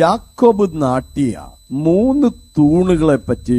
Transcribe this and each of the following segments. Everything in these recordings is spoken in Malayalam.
യാക്കോബ് നാട്ടിയ മൂന്ന് തൂണുകളെ പറ്റി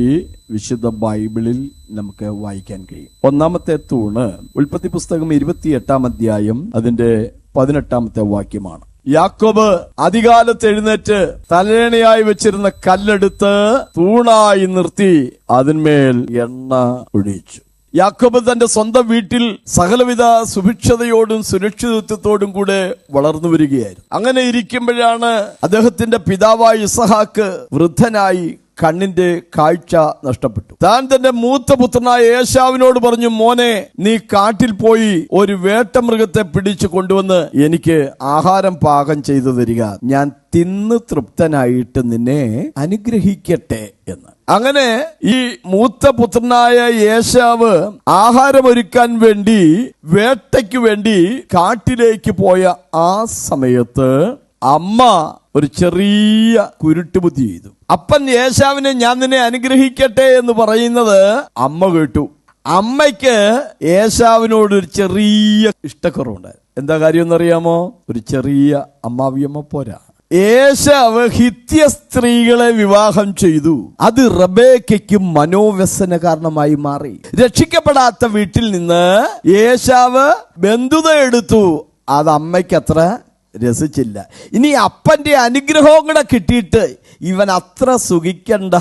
വിശുദ്ധ ബൈബിളിൽ നമുക്ക് വായിക്കാൻ കഴിയും. ഒന്നാമത്തെ തൂണ് ഉൽപ്പത്തി പുസ്തകം ഇരുപത്തിയെട്ടാം അധ്യായം അതിന്റെ പതിനെട്ടാമത്തെ വാക്യമാണ്. യാക്കോബ് അധികാലത്ത് എഴുന്നേറ്റ് തലേണയായി വെച്ചിരുന്ന കല്ലെടുത്ത് തൂണായി നിർത്തി അതിന്മേൽ എണ്ണ ഒഴിച്ചു. യാക്കോബ് തന്റെ സ്വന്തം വീട്ടിൽ സകലവിധ സുഭിക്ഷതയോടും സുരക്ഷിതത്വത്തോടും കൂടെ വളർന്നു വരികയായിരുന്നു. അങ്ങനെ ഇരിക്കുമ്പോഴാണ് അദ്ദേഹത്തിന്റെ പിതാവായ ഇസഹാക്ക് വൃദ്ധനായി കണ്ണിന്റെ കാഴ്ച നഷ്ടപ്പെട്ടു. താൻ തന്റെ മൂത്ത പുത്രനായ യേശാവിനോട് പറഞ്ഞു മോനെ നീ കാട്ടിൽ പോയി ഒരു വേട്ടമൃഗത്തെ പിടിച്ചു കൊണ്ടുവന്ന് എനിക്ക് ആഹാരം പാകം ചെയ്തു തരിക. ഞാൻ തിന്ന് തൃപ്തനായിട്ട് നിന്നെ അനുഗ്രഹിക്കട്ടെ എന്ന്. അങ്ങനെ ഈ മൂത്ത പുത്രനായ യേശാവ് ആഹാരമൊരുക്കാൻ വേണ്ടി വേട്ടയ്ക്ക് വേണ്ടി കാട്ടിലേക്ക് പോയ ആ സമയത്ത് അമ്മ ഒരു ചെറിയ കുരുട്ട് ബുദ്ധി ചെയ്തു. അപ്പൻ യേശാവിനെ ഞാൻ നിന്നെ അനുഗ്രഹിക്കട്ടെ എന്ന് പറയുന്നത് അമ്മ കേട്ടു. അമ്മയ്ക്ക് യേശാവിനോട് ഒരു ചെറിയ ഇഷ്ടക്കുറവുണ്ടായി. എന്താ കാര്യം എന്നറിയാമോ? ഒരു ചെറിയ അമ്മാവിയമ്മ പോരാ. ഏശാവ് ഹിത്യ സ്ത്രീകളെ വിവാഹം ചെയ്തു. അത് റബേക്കയ്ക്ക് മനോവ്യസന കാരണമായി മാറി. രക്ഷിക്കപ്പെടാത്ത വീട്ടിൽ നിന്ന് ഏശാവ് ബന്ധുത എടുത്തു. അത് അമ്മയ്ക്ക് അത്ര രസിച്ചില്ല. ഇനി അപ്പന്റെ അനുഗ്രഹവും കൂടെ കിട്ടിയിട്ട് ഇവൻ അത്ര സുഖിക്കണ്ട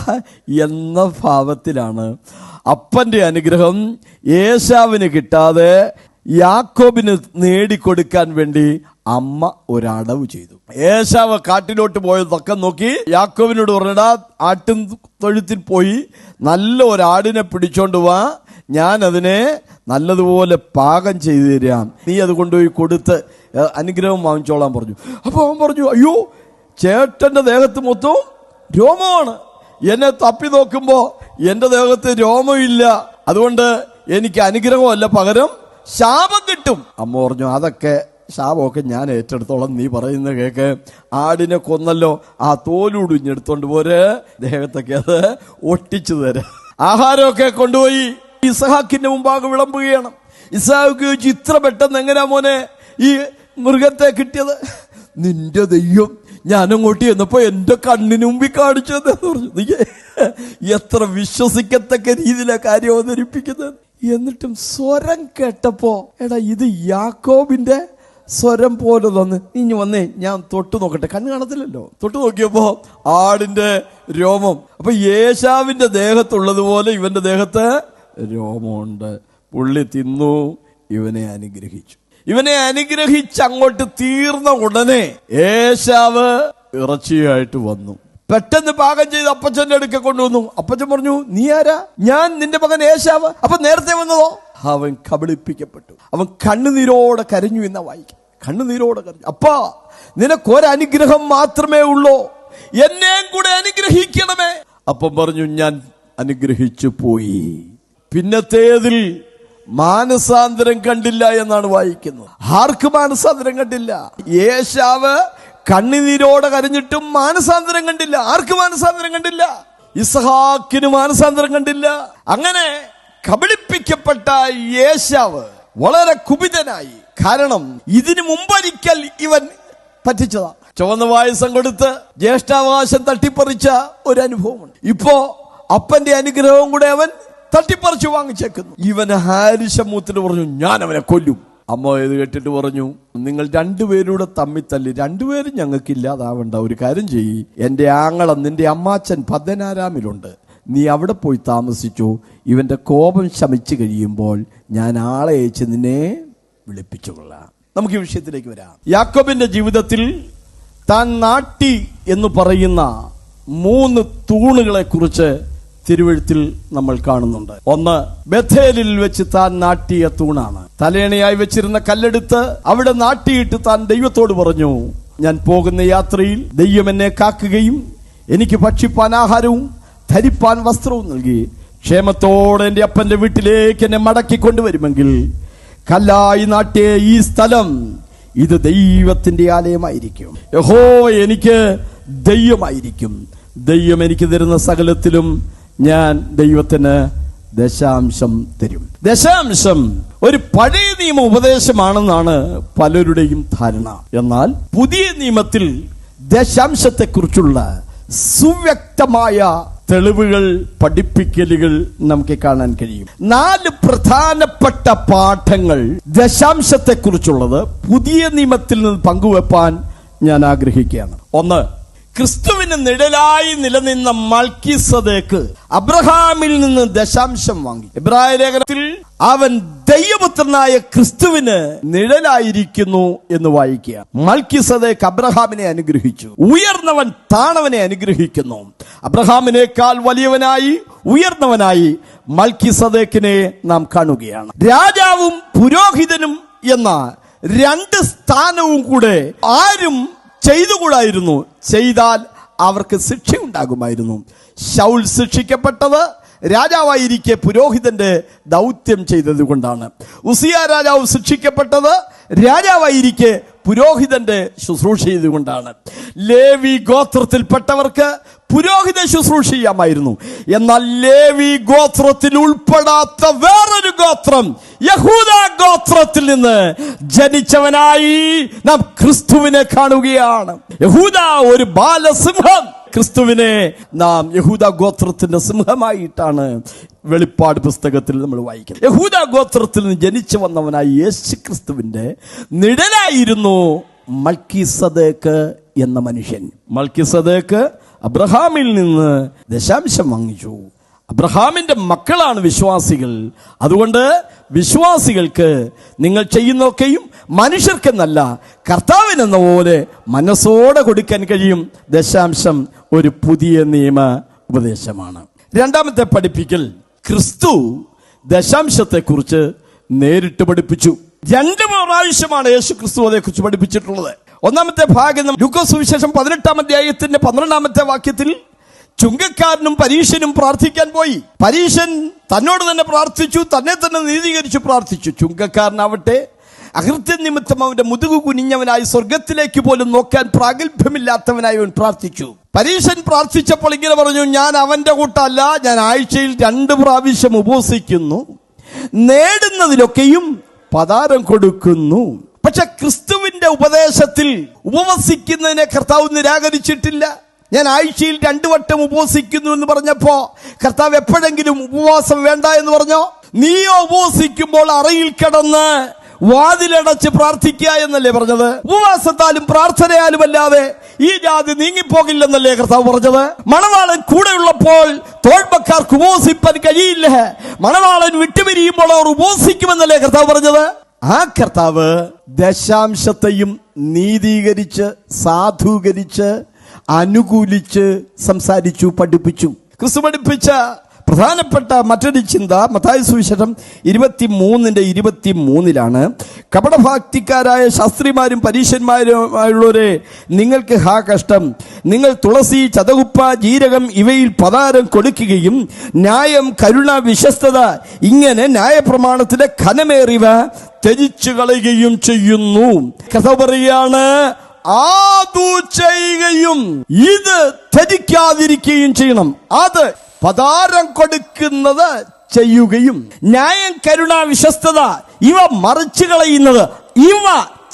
എന്ന ഭാവത്തിലാണ് അപ്പന്റെ അനുഗ്രഹം യേശാവിന് കിട്ടാതെ യാക്കോബിന് നേടിക്കൊടുക്കാൻ വേണ്ടി അമ്മ ഒരടവ് ചെയ്തു. ഏശാവ് കാട്ടിലോട്ട് പോയതൊക്കെ നോക്കി യാക്കോബിനോട് പറഞ്ഞടാ ആട്ടും തൊഴുത്തിൽ പോയി നല്ല ഒരാടിനെ പിടിച്ചോണ്ട് വാ. ഞാൻ അതിനെ നല്ലതുപോലെ പാകം ചെയ്തു തരാം. നീ അത് കൊണ്ടുപോയി കൊടുത്ത് അനുഗ്രഹം വാങ്ങിച്ചോളാൻ പറഞ്ഞു. അപ്പോൾ അവൻ പറഞ്ഞു അയ്യോ ചേട്ടന്റെ ദേഹത്ത് മൊത്തം രോമമാണ്. എന്നെ തപ്പി നോക്കുമ്പോ എന്റെ ദേഹത്ത് രോമമില്ല. അതുകൊണ്ട് എനിക്ക് അനുഗ്രഹമല്ല പകരം ശാപം കിട്ടും. അമ്മ പറഞ്ഞു അതൊക്കെ ശാപമൊക്കെ ഞാൻ ഏറ്റെടുത്തോളം. നീ പറയുന്ന കേക്ക് ആടിനെ കൊന്നല്ലോ ആ തോലുടിഞ്ഞെടുത്തോണ്ട് പോര്. ദേഹത്തൊക്കെ അത് ഒട്ടിച്ചു തരാം. ആഹാരമൊക്കെ കൊണ്ടുപോയി. ഇസഹാക്കിന്റെ മുമ്പാകെ വിളമ്പുകയാണ്. ഇസഹാക്ക് ചോദിച്ചു ഇത്ര പെട്ടെന്ന് എങ്ങനെയാ മോനെ ഈ മൃഗത്തെ കിട്ടിയത്? നിന്റെ ദൈവം ഞാൻ അങ്ങോട്ട് ചെന്നപ്പോ എന്റെ കണ്ണിന് മുമ്പിൽ കാണിച്ചു തന്നെ പറഞ്ഞു. നീ എത്ര വിശ്വസിക്കത്തക്ക രീതിയിലാണ് കാര്യം അവതരിപ്പിക്കുന്നത്. എന്നിട്ടും സ്വരം കേട്ടപ്പോ എടാ ഇത് യാക്കോബിന്റെ സ്വരം പോലെ തന്ന് ഇനി വന്നേ ഞാൻ തൊട്ടു നോക്കട്ടെ. കണ്ണ് കാണത്തില്ലല്ലോ. തൊട്ടു നോക്കിയപ്പോ ആടിന്റെ രോമം. അപ്പൊ യേശാവിന്റെ ദേഹത്തുള്ളതുപോലെ ഇവന്റെ ദേഹത്ത് രോമമുണ്ട്. പുള്ളി തിന്നു ഇവനെ അനുഗ്രഹിച്ചു. ഇവനെ അനുഗ്രഹിച്ച് അങ്ങോട്ട് തീർന്ന ഉടനെ യേശാവ് ഇറച്ചിയായിട്ട് വന്നു. പെട്ടെന്ന് പാകം ചെയ്ത് അപ്പച്ചന്റെ അടുക്ക കൊണ്ടുവന്നു. അപ്പച്ചൻ പറഞ്ഞു നീ ആരാ? ഞാൻ നിന്റെ മകൻ ഏശാവ്. അപ്പൊ നേരത്തെ വന്നതോ? അവൻ കബളിപ്പിക്കപ്പെട്ടു. അവൻ കണ്ണുനീരോടെ കരഞ്ഞു എന്ന വായിക്കും. കണ്ണുനീരോടെ കരഞ്ഞു. അപ്പാ നിനക്കൊരനുഗ്രഹം മാത്രമേ ഉള്ളൂ? എന്നെയും കൂടെ അനുഗ്രഹിക്കണമേ. അപ്പം പറഞ്ഞു ഞാൻ അനുഗ്രഹിച്ചു പോയി. പിന്നത്തേതിൽ മാനസാന്തരം കണ്ടില്ല എന്നാണ് വായിക്കുന്നത്. ആർക്ക് മാനസാന്തരം കണ്ടില്ല? യേശാവ് കണ്ണുനീരോടെ കരഞ്ഞിട്ടും മാനസാന്തരം കണ്ടില്ല. ആർക്ക് മാനസാന്തരം കണ്ടില്ല? ഇസഹാക്കിന് മാനസാന്തരം കണ്ടില്ല. അങ്ങനെ കബളിപ്പിക്കപ്പെട്ട യേശാവ് വളരെ കുപിതനായി. കാരണം ഇതിനു മുമ്പൊരിക്കൽ ഇവൻ പറ്റിച്ചതാ. ചുവന്ന വായസം കൊടുത്ത് ജ്യേഷ്ഠാവകാശം തട്ടിപ്പറിച്ച ഒരു അനുഭവമുണ്ട് ഇപ്പോ അപ്പന്റെ അനുഗ്രഹവും കൂടെ അവൻ തട്ടിപ്പറിച്ചു വാങ്ങിച്ചേക്കുന്നു. ഇവൻ ഹാരിശമൂത്തിന് പറഞ്ഞു ഞാൻ അവനെ കൊല്ലും. അമ്മ ഇത് കേട്ടിട്ട് പറഞ്ഞു നിങ്ങൾ രണ്ടുപേരൂടെ തമ്മിത്തല്ലി രണ്ടുപേരും ഞങ്ങൾക്ക് ഇല്ലാതാവണ്ട ഒരു കാര്യം ചെയ്യ്. എന്റെ ആങ്ങളം നിന്റെ അമ്മാച്ചൻ പതിനാരാമിലുണ്ട് നീ അവിടെ പോയി താമസിച്ചു. ഇവന്റെ കോപം ശമിച്ചു കഴിയുമ്പോൾ ഞാൻ ആളെ അയച്ച് നിന്നെ വിളിപ്പിച്ചുകൊള്ളാം. നമുക്ക് ഈ വിഷയത്തിലേക്ക് വരാം. യാക്കോബിന്റെ ജീവിതത്തിൽ താൻ നാട്ടി എന്ന് പറയുന്ന മൂന്ന് തൂണുകളെ കുറിച്ച് തിരുവഴുത്തിൽ നമ്മൾ കാണുന്നുണ്ട്. ഒന്ന് ബഥേലിൽ വെച്ച് താൻ നാട്ടിയ തൂണാണ്. തലേണയായി വെച്ചിരുന്ന കല്ലെടുത്ത് അവിടെ നാട്ടിയിട്ട് താൻ ദൈവത്തോട് പറഞ്ഞു ഞാൻ പോകുന്ന യാത്രയിൽ ദൈവം എന്നെ കാക്കുകയും എനിക്ക് ഭക്ഷിപ്പാൻ ആഹാരവും ധരിപ്പാൻ വസ്ത്രവും നൽകി. ക്ഷേമത്തോടെ എന്റെ അപ്പന്റെ വീട്ടിലേക്ക് എന്നെ മടക്കി കൊണ്ടുവരുമെങ്കിൽ കല്ലായി നാട്ടിയ ഈ സ്ഥലം ഇത് ദൈവത്തിന്റെ ആലയമായിരിക്കും. യഹോ എനിക്ക് ദൈവമായിരിക്കും. ദൈവം എനിക്ക് തരുന്ന സകലത്തിലും ഞാൻ ദൈവത്തിന് ദശാംശം തരും. ദശാംശം ഒരു പഴയ നിയമ ഉപദേശമാണെന്നാണ് പലരുടെയും ധാരണ. എന്നാൽ പുതിയ നിയമത്തിൽ ദശാംശത്തെക്കുറിച്ചുള്ള സുവ്യക്തമായ തെളിവുകൾ പഠിപ്പിക്കലുകൾ നമുക്ക് കാണാൻ കഴിയും. നാല് പ്രധാനപ്പെട്ട പാഠങ്ങൾ ദശാംശത്തെക്കുറിച്ചുള്ളത് പുതിയ നിയമത്തിൽ നിന്ന് പങ്കുവെപ്പാൻ ഞാൻ ആഗ്രഹിക്കുകയാണ്. ഒന്ന് ക്രിസ്തുവിന് നിഴലായി നിലനിന്ന മൽക്കിസദേക്ക് അബ്രഹാമിൽ നിന്ന് ദശാംശം വാങ്ങി. ഇബ്രാഹിം ലേഖനത്തിൽ അവൻ ദൈവപുത്രനായ ക്രിസ്തുവിന് നിഴലായിരിക്കുന്നു എന്ന് വായിക്കുക. മൽക്കിസദേക്ക് അബ്രഹാമിനെ അനുഗ്രഹിച്ചു. ഉയർന്നവൻ താണവനെ അനുഗ്രഹിക്കുന്നു. അബ്രഹാമിനേക്കാൾ വലിയവനായി ഉയർന്നവനായി മൽക്കിസദേക്കിനെ നാം കാണുകയാണ്. രാജാവും പുരോഹിതനും എന്ന രണ്ട് സ്ഥാനവും കൂടെ ആരും ചെയ്തുകൂടായിരുന്നു. ചെയ്താൽ അവർക്ക് ശിക്ഷയുണ്ടാകുമായിരുന്നു. ശൗൽ ശിക്ഷിക്കപ്പെട്ടത് രാജാവായിരിക്കെ പുരോഹിതന്റെ ദൗത്യം ചെയ്തത് കൊണ്ടാണ് ഉസിയ രാജാവ് ശിക്ഷിക്കപ്പെട്ടത് രാജാവായിരിക്കെ പുരോഹിതന്റെ ശുശ്രൂഷ ചെയ്തുകൊണ്ടാണ്. ലേവി ഗോത്രത്തിൽപ്പെട്ടവർക്ക് പുരോഹിത ശുശ്രൂഷ ചെയ്യാമായിരുന്നു. എന്നാൽ ലേവി ഗോത്രത്തിൽ ഉൾപ്പെടാത്ത വേറൊരു ഗോത്രം യഹൂദ ഗോത്രത്തിൽ നിന്ന് ജനിച്ചവനായി നാം ക്രിസ്തുവിനെ കാണുകയാണ്. യഹൂദ ഒരു ബാലസിംഹം. ക്രിസ്തുവിനെ നാം യഹൂദ ഗോത്രത്തിന്റെ സിംഹമായിട്ടാണ് വെളിപ്പാട് പുസ്തകത്തിൽ നമ്മൾ വായിക്കുന്നത്. യഹൂദ ഗോത്രത്തിൽ നിന്ന് ജനിച്ചു വന്നവനായ യേശു ക്രിസ്തുവിന്റെ നിഴലായിരുന്നു മൽക്കിസദേക്ക് എന്ന മനുഷ്യൻ. മൽക്കിസദേക്ക് അബ്രഹാമിൽ നിന്ന് ദശാംശം വാങ്ങിച്ചു. അബ്രഹാമിന്റെ മക്കളാണ് വിശ്വാസികൾ. അതുകൊണ്ട് വിശ്വാസികൾക്ക് നിങ്ങൾ ചെയ്യുന്നതൊക്കെയും മനുഷ്യർക്കെന്നല്ല കർത്താവിനെന്ന പോലെ മനസ്സോടെ കൊടുക്കാൻ കഴിയും. ദശാംശം ഒരു പുതിയ നിയമ ഉപദേശമാണ്. രണ്ടാമത്തെ പഠിപ്പിക്കൽ ക്രിസ്തു ദശാംശത്തെക്കുറിച്ച് നേരിട്ട് പഠിപ്പിച്ചു. രണ്ട് പ്രാവശ്യമാണ് യേശു ക്രിസ്തു അതേക്കുറിച്ച് പഠിപ്പിച്ചിട്ടുള്ളത്. ഒന്നാമത്തെ ഭാഗം സുവിശേഷം പതിനെട്ടാം അധ്യായത്തിന്റെ പന്ത്രണ്ടാമത്തെ വാക്യത്തിൽ ചുങ്കക്കാരനും പരീശനും പ്രാർത്ഥിക്കാൻ പോയി. പരീശൻ തന്നോട് തന്നെ പ്രാർത്ഥിച്ചു തന്നെ തന്നെ നീതീകരിച്ചു പ്രാർത്ഥിച്ചു. ചുങ്കക്കാരനാവട്ടെ അകൃത്യ നിമിത്തം അവന്റെ മുതുകു കുനിഞ്ഞവനായി സ്വർഗത്തിലേക്ക് പോലും നോക്കാൻ പ്രാഗൽഭ്യമില്ലാത്തവനായി അവൻ പ്രാർത്ഥിച്ചു. പരീശൻ പ്രാർത്ഥിച്ചപ്പോൾ ഇങ്ങനെ പറഞ്ഞു ഞാൻ അവന്റെ കൂട്ടല്ല ഞാൻ ആഴ്ചയിൽ രണ്ട് പ്രാവശ്യം ഉപവസിക്കുന്നു നേടുന്നതിലൊക്കെയും പതാരം കൊടുക്കുന്നു. പക്ഷെ ക്രിസ്തുവിന്റെ ഉപദേശത്തിൽ ഉപവസിക്കുന്നതിനെ കർത്താവ് നിരാകരിച്ചിട്ടില്ല. ഞാൻ ആഴ്ചയിൽ രണ്ടു വട്ടം ഉപവസിക്കുന്നു എന്ന് പറഞ്ഞപ്പോ കർത്താവ് എപ്പോഴെങ്കിലും ഉപവാസം വേണ്ട എന്ന് പറഞ്ഞോ? നീയോ ഉപവസിക്കുമ്പോൾ അറയിൽ കിടന്ന് വാതിലടച്ച് പ്രാർത്ഥിക്കുക എന്നല്ലേ പറഞ്ഞത്? ഉപവാസത്താലും പ്രാർത്ഥനയാലും അല്ലാതെ ഈ ജാതി നീങ്ങിപ്പോകില്ലെന്നല്ലേ കർത്താവ് പറഞ്ഞത്? മണവാളൻ കൂടെയുള്ളപ്പോൾ തോഴ്മക്കാർക്ക് ഉപവസിപ്പാൻ കഴിയില്ല. മണവാളൻ വിട്ടുപിരിയുമ്പോൾ അവർ ഉപവസിക്കുമെന്നല്ലേ കർത്താവ് പറഞ്ഞത്? ആ കർത്താവ് ദശാംശത്തെയും നീതീകരിച്ച് സാധൂകരിച്ച് അനുകൂലിച്ച് സംസാരിച്ചു പഠിപ്പിച്ചു. ക്രിസ്തു പഠിപ്പിച്ച പ്രധാനപ്പെട്ട മറ്റൊരു ചിന്ത മത്തായ സുവിശേഷം ഇരുപത്തി മൂന്നിന്റെ ഇരുപത്തി മൂന്നിലാണ് കപടഭക്തിക്കാരായ ശാസ്ത്രിമാരും പരീശന്മാരുമായുള്ളവരെ നിങ്ങൾക്ക് ഹാ കഷ്ടം. നിങ്ങൾ തുളസി ചതകുപ്പ ജീരകം ഇവയിൽ പതാരം കൊടുക്കുകയും ന്യായം കരുണ വിശ്വസ്തത ഇങ്ങനെ ന്യായപ്രമാണത്തിലെ ഖനമേറിവ ത്യജിച്ചു കളയുകയും ചെയ്യുന്നു. കഥ പറയാണ് ആതു ചെയ്യുകയും ഇത് ധരിക്കാതിരിക്കുകയും ചെയ്യണം. അത് പതാരം കൊടുക്കുന്നത് ചെയ്യുകയും ന്യായം കരുണ വിശ്വസ്തത ഇവ മറിച്ചു കളയുന്നത് ഇവ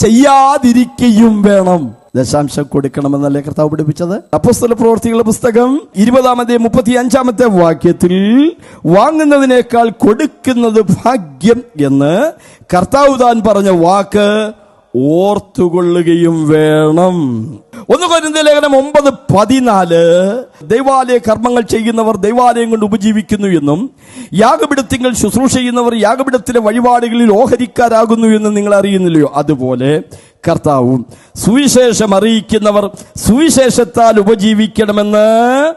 ചെയ്യാതിരിക്കുകയും വേണം. ദശാംശം കൊടുക്കണമെന്നല്ലേ കർത്താവ് പഠിപ്പിച്ചത്? അപ്പോസ്തല പ്രവർത്തികളുടെ പുസ്തകം ഇരുപതാമത്തെ മുപ്പത്തി അഞ്ചാമത്തെ വാക്യത്തിൽ വാങ്ങുന്നതിനേക്കാൾ കൊടുക്കുന്നത് ഭാഗ്യം എന്ന് കർത്താവ് താൻ പറഞ്ഞ വാക്ക് ഓർത്തുകൊള്ളുകയും വേണം. ഒന്ന് കൊരിന്ത ലേഖനം ഒമ്പത് പതിനാല്. ദൈവാലയ കർമ്മങ്ങൾ ചെയ്യുന്നവർ ദൈവാലയം കൊണ്ട് ഉപജീവിക്കുന്നു എന്നും യാഗപിടത്തിങ്ങൾ ശുശ്രൂഷ ചെയ്യുന്നവർ യാഗപിടത്തിലെ വഴിപാടുകളിൽ ഓഹരിക്കാരാകുന്നു എന്നും നിങ്ങൾ അറിയുന്നില്ലയോ? അതുപോലെ കർത്താവും സുവിശേഷം അറിയിക്കുന്നവർ സുവിശേഷത്താൽ ഉപജീവിക്കണമെന്ന്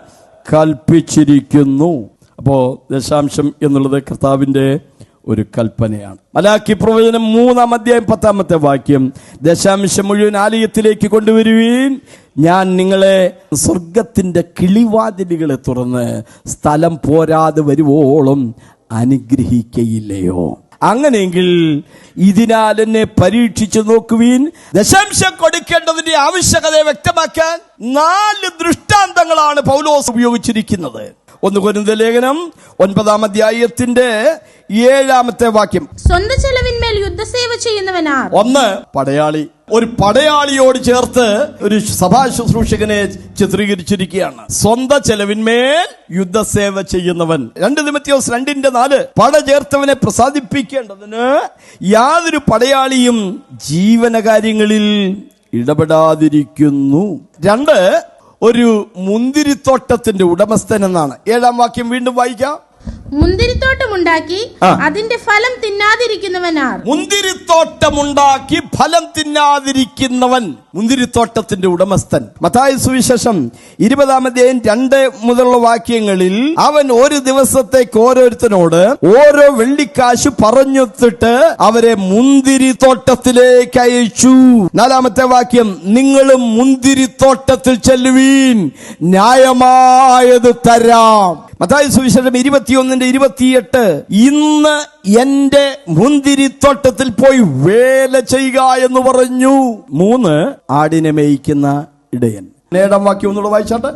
കൽപ്പിച്ചിരിക്കുന്നു. അപ്പോ ദശാംശം എന്നുള്ളത് കർത്താവിന്റെ ഒരു കൽപ്പനയാണ്. മലാക്കി പ്രവചനം മൂന്നാം അധ്യായം പത്താമത്തെ വാക്യം ദശാംശം മുഴുവൻ ആലയത്തിലേക്ക് കൊണ്ടുവരുവീൻ ഞാൻ നിങ്ങളെ സ്വർഗത്തിന്റെ കിളിവാതിലുകളെ തുറന്ന് സ്ഥലം പോരാതെ വരുവോളം അനുഗ്രഹിക്കയില്ലയോ? അങ്ങനെയെങ്കിൽ ഇതിനാൽ എന്നെ പരീക്ഷിച്ചു നോക്കുവീൻ ദശാംശം കൊടുക്കേണ്ടതിന്റെ ആവശ്യകതയെ വ്യക്തമാക്കാൻ നാല് ദൃഷ്ടാന്തങ്ങളാണ് പൗലോസ് ഉപയോഗിച്ചിരിക്കുന്നത്. ഒന്ന് കൊരുന്ത ലേഖനം ഒൻപതാം അധ്യായത്തിന്റെ ഏഴാമത്തെ വാക്യം. സ്വന്തം ചെലവിന്മേൽ യുദ്ധസേവ ചെയ്യുന്നവനാ ഒന്ന് പടയാളി. ഒരു പടയാളിയോട് ചേർത്ത് ഒരു സഭാ ശുശ്രൂഷകനെ ചിത്രീകരിച്ചിരിക്കുകയാണ്. സ്വന്തം ചെലവിന്മേൽ യുദ്ധസേവ ചെയ്യുന്നവൻ. രണ്ട് നിമിത്യോസ് രണ്ടിന്റെ നാല്. പട ചേർത്തവനെ പ്രസാദിപ്പിക്കേണ്ടതിന് യാതൊരു പടയാളിയും ജീവനകാര്യങ്ങളിൽ ഇടപെടാതിരിക്കുന്നു. രണ്ട് ഒരു മുന്തിരിത്തോട്ടത്തിന്റെ ഉടമസ്ഥൻ എന്നാണ്. ഏഴാം വാക്യം വീണ്ടും വായിക്കാം. മുന്തിരിത്തോട്ടമുണ്ടാക്കി അതിന്റെ ഫലം തിന്നാതിരിക്കുന്നവനാർ. മുന്തിരിത്തോട്ടമുണ്ടാക്കി ഫലം തിന്നാതിരിക്കുന്നവൻ മുന്തിരിത്തോട്ടത്തിന്റെ ഉടമസ്ഥൻ. മത്തായ സുവിശേഷം ഇരുപതാമതേയും രണ്ട് മുതലുള്ള വാക്യങ്ങളിൽ അവൻ ഒരു ദിവസത്തേക്ക് ഓരോരുത്തരോട് ഓരോ വെള്ളിക്കാശ് പറഞ്ഞൊത്തിട്ട് അവരെ മുന്തിരിത്തോട്ടത്തിലേക്ക് അയച്ചു. നാലാമത്തെ വാക്യം നിങ്ങളും മുന്തിരിത്തോട്ടത്തിൽ ചെല്ലുവീൻ ന്യായമായത് തരാം. മത്തായി സുവിശേഷം ഇരുപത്തിയൊന്നിന്റെ ഇരുപത്തിയെട്ട് ഇന്ന് എന്റെ മുന്തിരിത്തോട്ടത്തിൽ പോയി വേല ചെയ്യുക എന്ന് പറഞ്ഞു. മൂന്ന് ആടിനെ മേയിക്കുന്ന ഇടയൻ. നേടം വാക്യം ഒന്നുകൂടെ വായിച്ചാട്ടെ?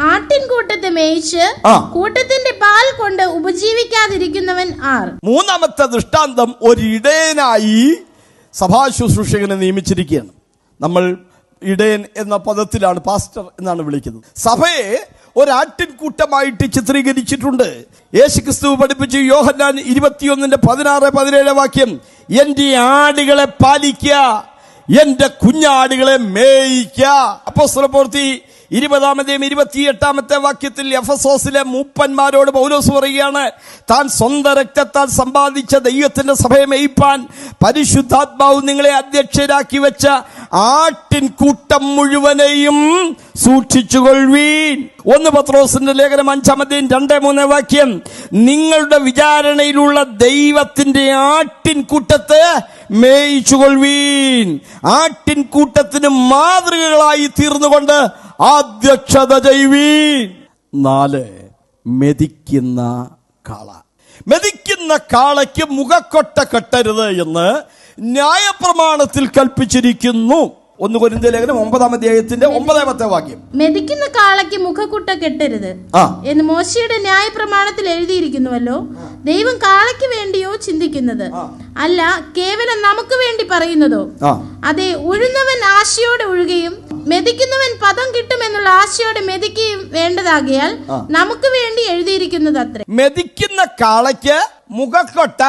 ആട്ടിൻകൂട്ടത്തെ മേയിച്ച്. കൂട്ടത്തിന്റെ പാൽ കൊണ്ട് ഉപജീവിക്കാതിരിക്കുന്നവൻ ആർ? മൂന്നാമത്തെ ദൃഷ്ടാന്തം ഒരു ഇടയനായി സഭാ ശുശ്രൂഷകനെ നിയമിച്ചിരിക്കുകയാണ്. നമ്മൾ ഇടയൻ എന്ന പദത്തിലാണ് പാസ്റ്റർ എന്നാണ് വിളിക്കുന്നത്. സഭയെ ഒരാട്ടിൻകൂട്ടമായിട്ട് ചിത്രീകരിച്ചിട്ടുണ്ട്. യേശുക്രിസ്തു പഠിപ്പിച്ച് യോഹന്നാൻ ഇരുപത്തിയൊന്നിന്റെ പതിനാറ് പതിനേഴ് വാക്യം എന്റെ ആടുകളെ പാലിക്ക എന്റെ കുഞ്ഞാടുകളെ മേയിക്ക. അപ്പോസ്തലപ്രവൃത്തി ഇരുപതാമത്തെയും ഇരുപത്തിയെട്ടാമത്തെ വാക്യത്തിൽ എഫസോസിലെ മൂപ്പന്മാരോട് പൗലോസ് പറയുകയാണ് താൻ സ്വന്തം രക്തത്താൽ സമ്പാദിച്ച ദൈവത്തിന്റെ സഭയെ മേയിപ്പാൻ പരിശുദ്ധാത്മാവ് നിങ്ങളെ അധ്യക്ഷരാക്കി വെച്ച ആട്ടിൻ കൂട്ടം മുഴുവനെയും സൂക്ഷിച്ചുകൊള്ളുവീൻ. ഒന്ന് പത്രോസിന്റെ ലേഖനം അഞ്ചാമത്തെയും രണ്ടേ മൂന്ന് വാക്യം നിങ്ങളുടെ വിചാരണയിലുള്ള ദൈവത്തിന്റെ ആട്ടിൻ കൂട്ടത്തെ മേയിച്ചുകൊള്ളുവീൻ. ആട്ടിൻ കൂട്ടത്തിന് മാതൃകകളായി തീർന്നുകൊണ്ട് അധ്യക്ഷത ചെയ്യുവീൻ നാല് മെതിക്കുന്ന കാള. മെതിക്കുന്ന കാളയ്ക്ക് മുഖക്കൊട്ട കെട്ടരുത് എന്ന് ന്യായപ്രമാണത്തിൽ കൽപ്പിച്ചിരിക്കുന്നു. ഒന്ന് കൊരിന്ത ലേഖനം ഒമ്പതാം അധ്യായത്തിന്റെ ഒമ്പതാമത്തെ വാക്യം. മെതിക്കുന്ന കാളയ്ക്ക് മുഖക്കുട്ട കെട്ടരുത്. എന്ന് മോശയുടെ ന്യായ പ്രമാണത്തിൽ എഴുതിയിരിക്കുന്നുവല്ലോ ദൈവം കാളയ്ക്ക് വേണ്ടിയോ ചിന്തിക്കുന്നത്? അല്ല കേവലം നമുക്ക് വേണ്ടി പറയുന്നതോ? അതെ ഉഴുന്നവൻ ആശയോടെ ഉഴുകയും മെതിക്കുന്നവൻ പദം കിട്ടുമെന്നുള്ള ആശയോടെ മെതിക്കുകയും വേണ്ടതാകിയാൽ നമുക്ക് വേണ്ടി എഴുതിയിരിക്കുന്നത് അത്ര മെതിക്കുന്ന കാളയ്ക്ക് മുഖക്കൊട്ട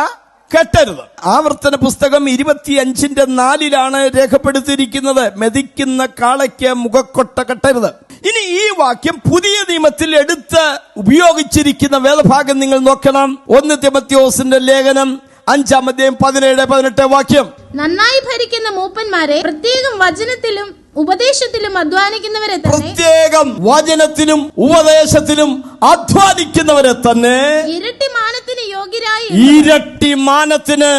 കെട്ടരുത്. ആവർത്തന പുസ്തകം ഇരുപത്തിയഞ്ചിന്റെ നാലിലാണ് രേഖപ്പെടുത്തിയിരിക്കുന്നത്. മെതിക്കുന്ന കാളയ്ക്ക് മുഖക്കൊട്ട കെട്ടരുത്. ഇനി ഈ വാക്യം പുതിയ നിയമത്തിൽ എടുത്ത് ഉപയോഗിച്ചിരിക്കുന്ന വേദഭാഗം നിങ്ങൾ നോക്കണം. ഒന്ന് തിമത്യോസിന്റെ ലേഖനം അഞ്ചാമത്തെയും പതിനേഴ് പതിനെട്ട് വാക്യം. നന്നായി ഭരിക്കുന്ന മൂപ്പന്മാരെ പ്രത്യേകം വചനത്തിലും ഉപദേശത്തിലും അധ്വാനിക്കുന്നവരെ പ്രത്യേകം വചനത്തിലും ഉപദേശത്തിലും അധ്വാനിക്കുന്നവരെ തന്നെ ഇരട്ടി മാനത്തിന് യോഗ്യരായി ഇരട്ടി മാനത്തിന്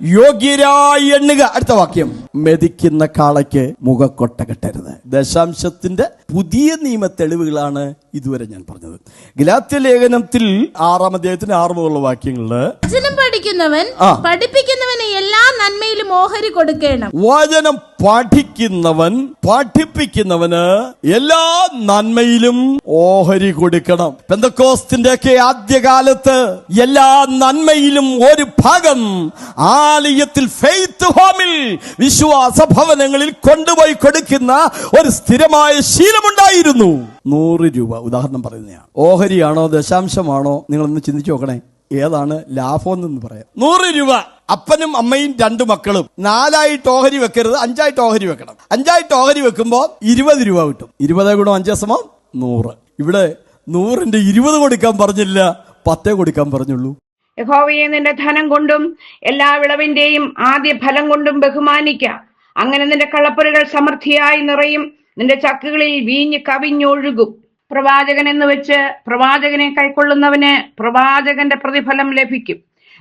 യോഗ്യരായി എണ്ണുക. അടുത്ത വാക്യം. മെതിക്കുന്ന കാളയ്ക്ക് മുഖക്കൊട്ട കെട്ടരുത്. ദശാംശത്തിന്റെ പുതിയ നിയമ തെളിവുകളാണ് ഇതുവരെ ഞാൻ പറഞ്ഞത്. ഗലാത്യ ലേഖനത്തിൽ ആറാം അദ്ദേഹത്തിന് ആറ് മുതലുള്ള വാക്യങ്ങളിൽ വചനം പഠിക്കുന്നവൻ. പഠിപ്പിക്കുന്നവന് എല്ലാ നന്മയിലും ഓഹരി കൊടുക്കണം. വചനം പഠിക്കുന്നവൻ പഠിപ്പിക്കുന്നവന് എല്ലാ നന്മയിലും ഓഹരി കൊടുക്കണം. പെന്തക്കോസ്തിന്റെ ഒക്കെ ആദ്യകാലത്ത് എല്ലാ നന്മയിലും ഒരു ഭാഗം ആലയത്തിൽ ഫെയ്ത്ത് ഹോമിൽ വിശ്വാസ ഭവനങ്ങളിൽ കൊണ്ടുപോയി കൊടുക്കുന്ന ഒരു സ്ഥിരമായ ശീലമുണ്ടായിരുന്നു. നൂറ് രൂപ. ഉദാഹരണം പറയുന്നതാണ്. ഓഹരിയാണോ ദശാംശമാണോ? നിങ്ങളൊന്ന് ചിന്തിച്ചു നോക്കണേ. ഏതാണ് ലാഭം എന്ന് പറയാം. നൂറ് രൂപ. അപ്പനും അമ്മയും രണ്ടു മക്കളും. നാലായിട്ട് ഓഹരി വെക്കരുത് അഞ്ചായിട്ട് ഓഹരി വെക്കണം. അഞ്ചായിട്ട് ഓഹരി വെക്കുമ്പോൾ ഇരുപത് രൂപ കിട്ടും. ഇരുപത് ഗുണം അഞ്ച് സമം നൂറ്. ഇവിടെ നൂറിന്റെ ഇരുപത് കൊടുക്കാൻ പറഞ്ഞില്ല പത്തേ കൊടുക്കാൻ പറഞ്ഞുള്ളൂ. യഹോവയെ നിന്റെ ധനം കൊണ്ടും എല്ലാ വിളവിന്റെയും ആദ്യ ഫലം കൊണ്ടും ബഹുമാനിക്കാം. അങ്ങനെ നിന്റെ കളപ്പുരകൾ സമൃദ്ധിയായി നിറയും. നിന്റെ ചക്കുകളിൽ വീഞ്ഞ് കവിഞ്ഞൊഴുകും. പ്രവാചകൻ എന്ന് വെച്ച് പ്രവാചകനെ കൈക്കൊള്ളുന്നവന് പ്രവാചകന്റെ പ്രതിഫലം ലഭിക്കും.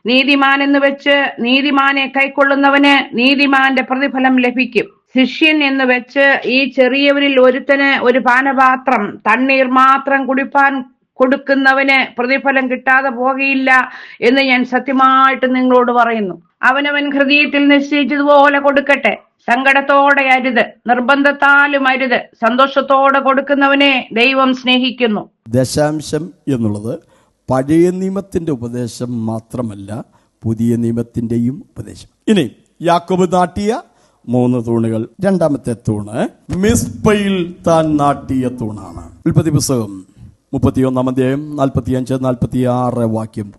നീതിമാൻ എന്ന് വെച്ച് നീതിമാനെ കൈക്കൊള്ളുന്നവന് നീതിമാന്റെ പ്രതിഫലം ലഭിക്കും. ശിഷ്യൻ എന്ന് വെച്ച് ഈ ചെറിയവരിൽ ഒരുത്തന് ഒരു പാനപാത്രം തണ്ണീർ മാത്രം കുടിപ്പാൻ കൊടുക്കുന്നവന് പ്രതിഫലം കിട്ടാതെ പോകുകയില്ല എന്ന് ഞാൻ സത്യമായിട്ട് നിങ്ങളോട് പറയുന്നു. അവനവൻ ഹൃദയത്തിൽ നിശ്ചയിച്ചതുപോലെ കൊടുക്കട്ടെ. സങ്കടത്തോടെ അരുത്. നിർബന്ധത്താലും അരുത്. സന്തോഷത്തോടെ കൊടുക്കുന്നവനെ ദൈവം സ്നേഹിക്കുന്നു. ദശാംശം എന്നുള്ളത് പഴയ നിയമത്തിന്റെ ഉപദേശം മാത്രമല്ല പുതിയ നിയമത്തിന്റെയും ഉപദേശം. ഇനി യാക്കോബ് നാട്ടിയ മൂന്ന് തൂണുകൾ. രണ്ടാമത്തെ തൂണ് മിസ്പയിൽ താൻ നാട്ടിയ തൂണാണ്. ഉൽപ്പത്തി പുസ്തകം മുപ്പത്തിയൊന്നാം അധ്യായം നാൽപ്പത്തിയഞ്ച് നാൽപ്പത്തി ആറ് വാക്യം.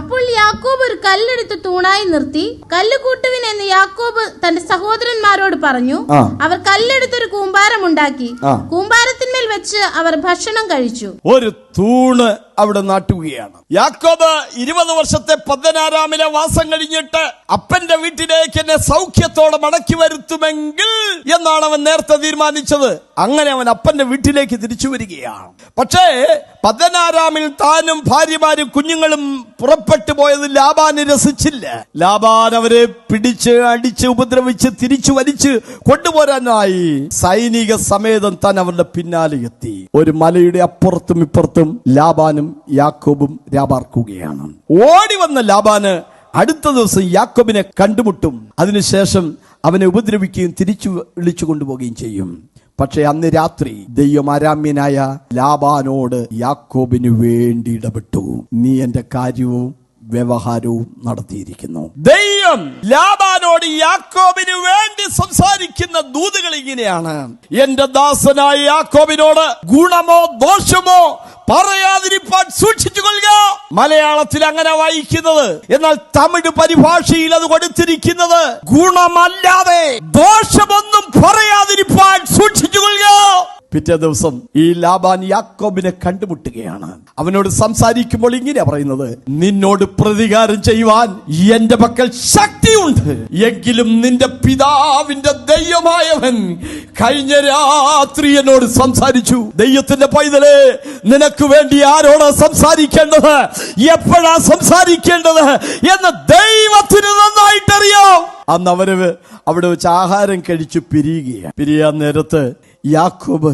അപ്പോൾ യാക്കോബ് ഒരു കല്ലെടുത്ത് തൂണായി നിർത്തി കല്ല് കൂട്ടുവിൻ എന്ന് യാക്കോബ് തന്റെ സഹോദരന്മാരോട് പറഞ്ഞു അവർ കല്ലെടുത്തൊരു കൂമ്പാരം ഉണ്ടാക്കി. കൂമ്പാരത്തിന്മേൽ വെച്ച് അവർ ഭക്ഷണം കഴിച്ചു. ഒരു തൂണ് അവിടെ നാട്ടുകയാണ്. യാക്കോബ് ഇരുപത് വർഷത്തെ പതിനാറാമിലെ വാസം കഴിഞ്ഞിട്ട് അപ്പന്റെ വീട്ടിലേക്ക് എന്നെ സൗഖ്യത്തോടെ മടക്കി വരുത്തുമെങ്കിൽ എന്നാണ് അവൻ നേരത്തെ തീരുമാനിച്ചത്. അങ്ങനെ അവൻ അപ്പന്റെ വീട്ടിലേക്ക് തിരിച്ചു വരികയാണ്. പക്ഷേ പതിനാറാമിൽ താനും ഭാര്യമാരും കുഞ്ഞുങ്ങളും പുറപ്പെട്ടു പോയത് ലാബാന് രസിച്ചില്ല. ലാബാൻ അവരെ പിടിച്ച് അടിച്ച് ഉപദ്രവിച്ച് തിരിച്ചു വലിച്ച് കൊണ്ടുപോരാനായി സൈനിക സമേതം താൻ അവരുടെ പിന്നാലെ എത്തി. ഒരു മലയുടെ അപ്പുറത്തും ഇപ്പുറത്തും ലാബാനും യാക്കോബും രാപാർക്കുകയാണ്. ഓടി വന്ന ലാബാന് അടുത്ത ദിവസം യാക്കോബിനെ കണ്ടുമുട്ടും. അതിനുശേഷം അവനെ ഉപദ്രവിക്കുകയും തിരിച്ചു വിളിച്ചു കൊണ്ടുപോവുകയും ചെയ്യും. പക്ഷെ അന്ന് രാത്രി ദൈവം ആരാമ്യനായ ലാബാനോട് യാക്കോബിന് വേണ്ടി ഇടപെട്ടു. നീ എന്റെ കാര്യവും വ്യവഹാരവും നടത്തിയിരിക്കുന്നു. ദൈവം ലാബാനോട് യാക്കോബിന് വേണ്ടി സംസാരിക്കുന്ന ദൂതുകൾ ഇങ്ങനെയാണ്. എന്റെ ദാസനായ യാക്കോബിനോട് ഗുണമോ ദോഷമോ പറയാതിരിപ്പാൻ സൂക്ഷിച്ചു കൊല്ലുക മലയാളത്തിൽ അങ്ങനെ വായിക്കുന്നത് എന്നാൽ തമിഴ് പരിഭാഷയിൽ അത് കൊടുത്തിരിക്കുന്നത് ഗുണമല്ലാതെ ദോഷമൊന്നും പറയാതിരിപ്പാൻ സൂക്ഷിച്ചുകൊള്ളുക. പിറ്റേ ദിവസം ഈ ലാബാൻ യാക്കോബിനെ കണ്ടുമുട്ടുകയാണ്. അവനോട് സംസാരിക്കുമ്പോൾ ഇങ്ങനെയാ പറയുന്നത് നിന്നോട് പ്രതികാരം ചെയ്യുവാൻ എന്റെ പക്കൽ ശക്തിയുണ്ട്. എങ്കിലും നിന്റെ പിതാവിന്റെ ദൈവമായവൻ കഴിഞ്ഞ രാത്രി എന്നോട് സംസാരിച്ചു. ദൈവത്തിന്റെ പൈതലെ നിനക്ക് വേണ്ടി ആരോടാ സംസാരിക്കേണ്ടത്? എപ്പോഴാ സംസാരിക്കേണ്ടത്? എന്ന് ദൈവത്തിന് നന്നായിട്ടറിയാം. അന്ന് അവർ അവിടെ വെച്ച് ആഹാരം കഴിച്ചു പിരിയുകയാണ്. പിരിയാൻ നേരത്ത് യാക്കോബ്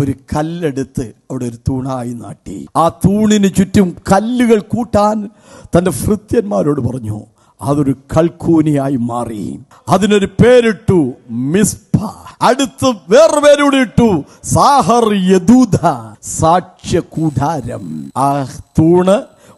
ഒരു കല്ലെടുത്ത് അവിടെ ഒരു തൂണായി നാട്ടി. ആ തൂണിന് ചുറ്റും കല്ലുകൾ കൂട്ടാൻ തന്റെ ഭൃത്യന്മാരോട് പറഞ്ഞു അതൊരു കൽക്കൂനിയായി മാറി. അതിനൊരു പേരിട്ടു മിസ്പ അടുത്ത് വേറെ പേരൂടെ ഇട്ടു സാഹർ യദൂത സാക്ഷ്യ കൂടാരം ആ തൂണ്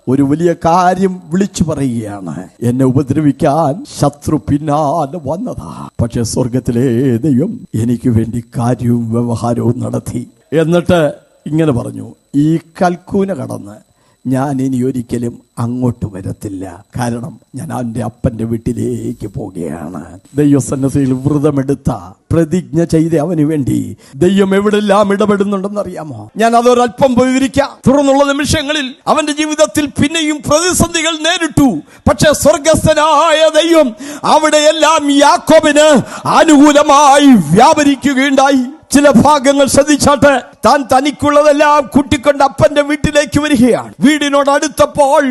ഒരു വലിയ കാര്യം വിളിച്ചു പറയുകയാണ്. എന്നെ ഉപദ്രവിക്കാൻ ശത്രു പിന്നാലെ വന്നതാ. പക്ഷെ സ്വർഗത്തിലെ ദൈവം എനിക്ക് വേണ്ടി കാര്യവും വ്യവഹാരവും നടത്തി. എന്നിട്ട് ഇങ്ങനെ പറഞ്ഞു. ഈ കൽക്കൂന കടന്ന് ഞാൻ ഇനി ഒരിക്കലും അങ്ങോട്ട് വരത്തില്ല. കാരണം ഞാൻ എന്റെ അപ്പന്റെ വീട്ടിലേക്ക് പോവുകയാണ്. ദൈവസന്നസയിൽ വ്രതമെടുത്ത പ്രതിജ്ഞ ചെയ്ത് അവന് വേണ്ടി ദൈവം എവിടെല്ലാം ഇടപെടുന്നുണ്ടെന്ന് അറിയാമോ ഞാൻ അതൊരല്പം വിവരിക്കാം. തുറന്നുള്ള നിമിഷങ്ങളിൽ അവന്റെ ജീവിതത്തിൽ പിന്നെയും പ്രതിസന്ധികൾ നേരിട്ടു. പക്ഷെ സ്വർഗസ്ഥനായ ദൈവം അവിടെയെല്ലാം യാക്കോബിന് അനുകൂലമായി വ്യാപരിക്കുകയുണ്ടായി. ചില ഭാഗങ്ങൾ ശ്രദ്ധിച്ചാട്ട് താൻ തനിക്കുള്ളതെല്ലാം കുട്ടിക്കൊണ്ട് അപ്പന്റെ വീട്ടിലേക്ക് വരികയാണ്. വീടിനോട് അടുത്തപ്പോൾ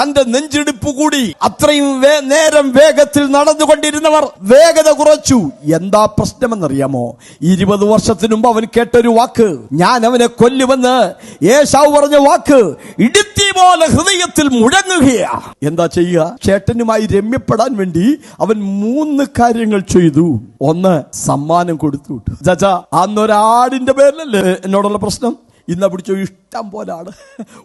തന്റെ നെഞ്ചിടിപ്പ് കൂടി അത്രയും നേരം വേഗത്തിൽ നടന്നുകൊണ്ടിരുന്നവർ വേഗത കുറച്ചു. എന്താ പ്രശ്നമെന്നറിയാമോ? ഇരുപത് വർഷത്തിനു മുമ്പ് അവൻ കേട്ടൊരു വാക്ക് ഞാൻ അവനെ കൊല്ലുമെന്ന് യേശാവ് പറഞ്ഞ വാക്ക് ഇടുത്തി പോലെ ഹൃദയത്തിൽ മുഴങ്ങുകയാ. എന്താ ചെയ്യുക? ചേട്ടനുമായി രമ്യപ്പെടാൻ വേണ്ടി അവൻ മൂന്ന് കാര്യങ്ങൾ ചെയ്തു. ഒന്ന് സമ്മാനം കൊടുത്തു. ചാച്ചാ അന്നൊരാടിന്റെ പേരിലല്ലേ എന്നോടുള്ള പ്രശ്നം? ഇന്ന പിടിച്ച ഇഷ്ടം പോലാണ്.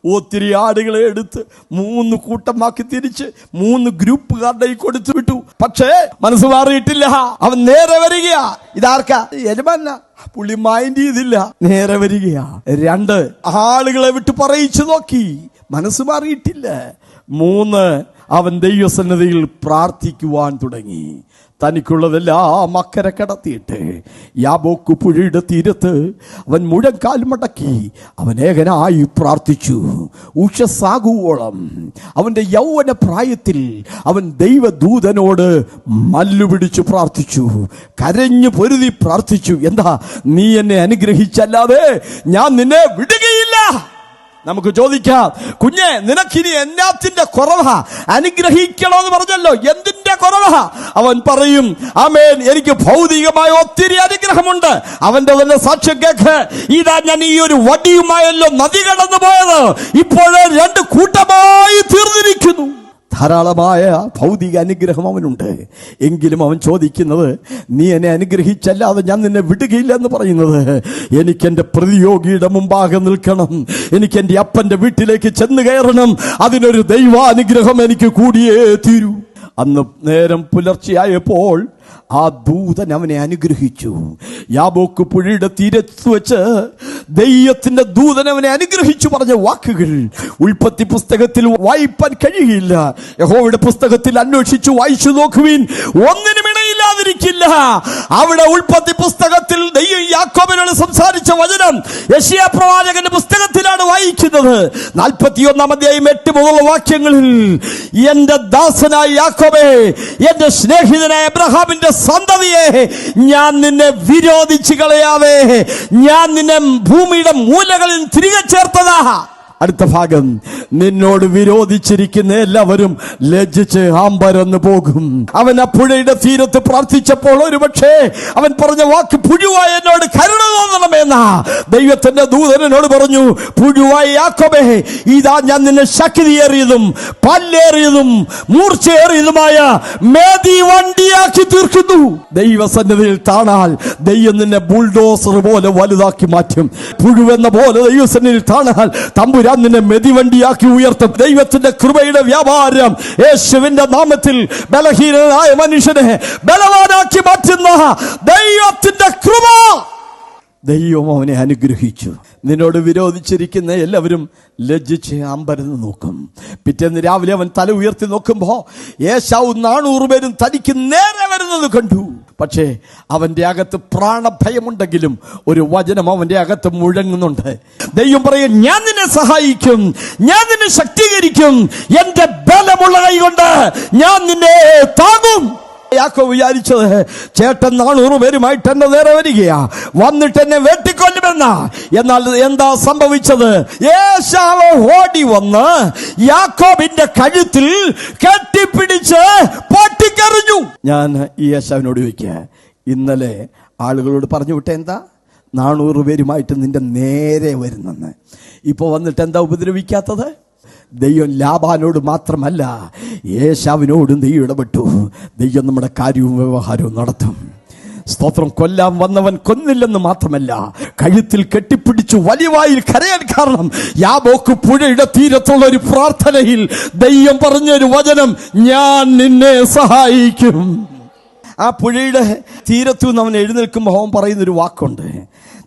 ഒത്തിരി ആടുകളെ എടുത്ത് മൂന്ന് കൂട്ടമാക്കി തിരിച്ച് മൂന്ന് ഗ്രൂപ്പുകാരുടെ കൊടുത്തു വിട്ടു. പക്ഷേ മനസ്സ് മാറിയിട്ടില്ല. അവൻ നേരെ വരികയാ. ഇതാർക്കാ? യജമാന. പുള്ളി മൈൻഡ് ചെയ്തില്ല. നേരെ വരികയാ. രണ്ട് ആളുകളെ വിട്ട് പറയിച്ചു നോക്കി. മനസ്സ് മാറിയിട്ടില്ല. മൂന്ന് അവൻ ദൈവസന്നതിയിൽ പ്രാർത്ഥിക്കുവാൻ തുടങ്ങി. തനിക്കുള്ളതെല്ലാം അക്കരെ കടത്തിയിട്ട്. യാബോക്ക് പുഴയുടെ തീരത്ത് അവൻ മുഴക്കാൽ മടക്കി. അവൻ ഏകനായി പ്രാർത്ഥിച്ചു. ഉഷസാകുവോളം അവന്റെ യൗവന പ്രായത്തിൽ അവൻ ദൈവദൂതനോട് മല്ലുപിടിച്ച് പ്രാർത്ഥിച്ചു. കരഞ്ഞു പൊരുതി പ്രാർത്ഥിച്ചു. എന്താ നീ എന്നെ അനുഗ്രഹിച്ചല്ലാതെ ഞാൻ നിന്നെ വിടുകയില്ല? നമുക്ക് ചോദിക്കാം കുഞ്ഞെ നിനക്കിനി എന്നാത്തിന്റെ കുറവ അനുഗ്രഹിക്കണോ എന്ന് പറഞ്ഞല്ലോ എന്തിന്റെ കുറവ അവൻ പറയും ആമേൻ എനിക്ക് ഭൗതികമായ ഒത്തിരി അനുഗ്രഹമുണ്ട്. അവന്റെ തന്നെ സാക്ഷ്യം കേക്ക് ഇതാ ഞാൻ ഈ ഒരു വടിയുമായല്ലോ നദി കടന്നു പോയത് ഇപ്പോഴേ രണ്ട് കൂട്ടമായി തീർന്നിരിക്കുന്നു. ധാരാളമായ ഭൗതിക അനുഗ്രഹം അവനുണ്ട്. എങ്കിലും അവൻ ചോദിക്കുന്നത് നീ എന്നെ അനുഗ്രഹിച്ചല്ലാതെ ഞാൻ നിന്നെ വിടുകയില്ല എന്ന് പറയുന്നത്. എനിക്ക് എന്റെ പ്രതിയോഗിയുടെ മുമ്പാകെ നിൽക്കണം. എനിക്ക് എന്റെ അപ്പന്റെ വീട്ടിലേക്ക് ചെന്ന് കയറണം. അതിനൊരു ദൈവാനുഗ്രഹം എനിക്ക് കൂടിയേ തീരൂ. അന്ന് നേരം പുലർച്ചെയായപ്പോൾ ആ ദൂതൻ അവനെ അനുഗ്രഹിച്ചു. യാബോക്ക് പുഴയുടെ തീരത്ത് വെച്ച് ദൈവത്തിന്റെ ദൂതൻ അവനെ അനുഗ്രഹിച്ചു പറഞ്ഞ വാക്കുകൾ ഉൽപ്പത്തി പുസ്തകത്തിൽ വായിപ്പാൻ കഴിയില്ല. യഹോയുടെ പുസ്തകത്തിൽ അന്വേഷിച്ചു വായിച്ചു നോക്കുവിൻ. ഒന്നിനും ഇടയില്ലാതിരിക്കില്ല അവിടെ ഉൽപ്പത്തി പുസ്തകത്തിൽ ദൈവം യാക്കോബിനോട് സംസാരിച്ച വചനം യശിയ പ്രവാചകന്റെ പുസ്തകത്തിലാണ് വായിക്കുന്നത്. നാൽപ്പത്തിയൊന്നാം അധ്യായം എട്ട് മുതലുള്ള വാക്യങ്ങളിൽ എന്റെ ദാസനായ യാക്കോബേ എന്റെ സ്നേഹിതനായ എബ്രഹാമിന്റെ സന്തതിയെ ഞാൻ നിന്നെ വിരോധിച്ചു കളയാതെ ഞാൻ നിന്നെ ഭൂമിയുടെ മൂലകളിൽ തിരികെ ചേർത്തതാ. അടുത്ത ഭാഗം. നിന്നോട് വിരോധിച്ചിരിക്കുന്ന എല്ലാവരും ലജ്ജിച്ച് ആമ്പരന്ന് പോകും. അവൻ ആ പുഴയുടെ തീരത്ത് പ്രാർത്ഥിച്ചപ്പോൾ ഒരുപക്ഷേ അവൻ പറഞ്ഞ വാക്ക് പുഴുവായ എന്നോട് കരുണ തോന്നണമെന്ന. ദൈവത്തിന്റെ ദൂതനോട് പറഞ്ഞു പുഴുവായ യാക്കോബേ ഇതാ ഞാൻ നിന്നെ ശക്തിയേറിയതും പല്ലേറിയതും മൂർച്ചയേറിയതുമായ മേധി വണ്ടിയാക്കി തീർക്കുന്നു. ദൈവസന്നിധിയിൽ താണാൽ ദൈവം നിന്നെ ബുൾഡോസർ പോലെ വലുതാക്കി മാറ്റും. പുഴുവെന്ന പോലെ ദൈവസന്നിധിയിൽ താണാൽ തമ്പുരാൻ നിന്നെ മെതിവണ്ടിയാക്കി ഉയർത്തും. ദൈവത്തിന്റെ കൃപയുടെ വ്യാപാരം യേശുവിന്റെ നാമത്തിൽ ബലഹീനനായ മനുഷ്യനെ ബലവാനാക്കി മാറ്റുന്ന ദൈവത്തിന്റെ കൃപ. ദൈവം അവനെ അനുഗ്രഹിച്ചു. നിന്നോട് വിരോധിച്ചിരിക്കുന്ന എല്ലാവരും ലജ്ജിച്ച് അമ്പരന്ന് നോക്കും. പിറ്റേന്ന് രാവിലെ അവൻ തല ഉയർത്തി നോക്കുമ്പോ ഏശാവ് നാണൂറ് പേരും തനിക്ക് നേരെ വരുന്നത് കണ്ടു. പക്ഷേ അവന്റെ അകത്ത് പ്രാണഭയമുണ്ടെങ്കിലും ഒരു വചനം അവന്റെ അകത്ത് മുഴങ്ങുന്നുണ്ട്. ദൈവം പറയും ഞാൻ നിന്നെ സഹായിക്കും ഞാൻ നിന്നെ ശക്തീകരിക്കും. എന്റെ ബലമുള്ള കൈ കൊണ്ട് ഞാൻ നിന്നെ താങ്ങും. യാക്കോ വിചാരിച്ചത് ചേട്ടൻ നാനൂറ് പേരുമായിട്ട് എന്നെ നേരെ വരികയാ. വന്നിട്ട് എന്നെ വെട്ടിക്കൊല്ലുമെന്ന. എന്നാൽ എന്താ സംഭവിച്ചത്? യേശാവ് ഓടി വന്ന് യാക്കോബിന്റെ കഴുത്തിൽ കെട്ടിപ്പിടിച്ച് പൊട്ടിക്കറിഞ്ഞു ഞാൻ ഈ യേശാവിനോട് ചോദിക്കുക ഇന്നലെ ആളുകളോട് പറഞ്ഞു വിട്ടെ എന്താ? നാനൂറ് പേരുമായിട്ട് നിന്റെ നേരെ വരുന്നെന്ന്. ഇപ്പോൾ വന്നിട്ട് എന്താ ഉപദ്രവിക്കാത്തത്? ദൈവം ലാബാനോട് മാത്രമല്ല യേശാവിനോടും ദൈവം ഇടപെട്ടു. ദൈവം നമ്മുടെ കാര്യവും വ്യവഹാരവും നടത്തും. സ്തോത്രം കൊല്ലാൻ വന്നവൻ കൊന്നില്ലെന്ന് മാത്രമല്ല കഴുത്തിൽ കെട്ടിപ്പിടിച്ചു വലിയവായിൽ കരയാൻ കാരണം യാബോക്ക് പുഴയുടെ തീരത്തുള്ള ഒരു പ്രാർത്ഥനയിൽ ദൈവം പറഞ്ഞൊരു വചനം ഞാൻ നിന്നെ സഹായിക്കും. ആ പുഴയുടെ തീരത്തു നിന്ന് അവൻ എഴുന്നേൽക്കുമ്പോൾ അവൻ പറയുന്നൊരു വാക്കുണ്ട്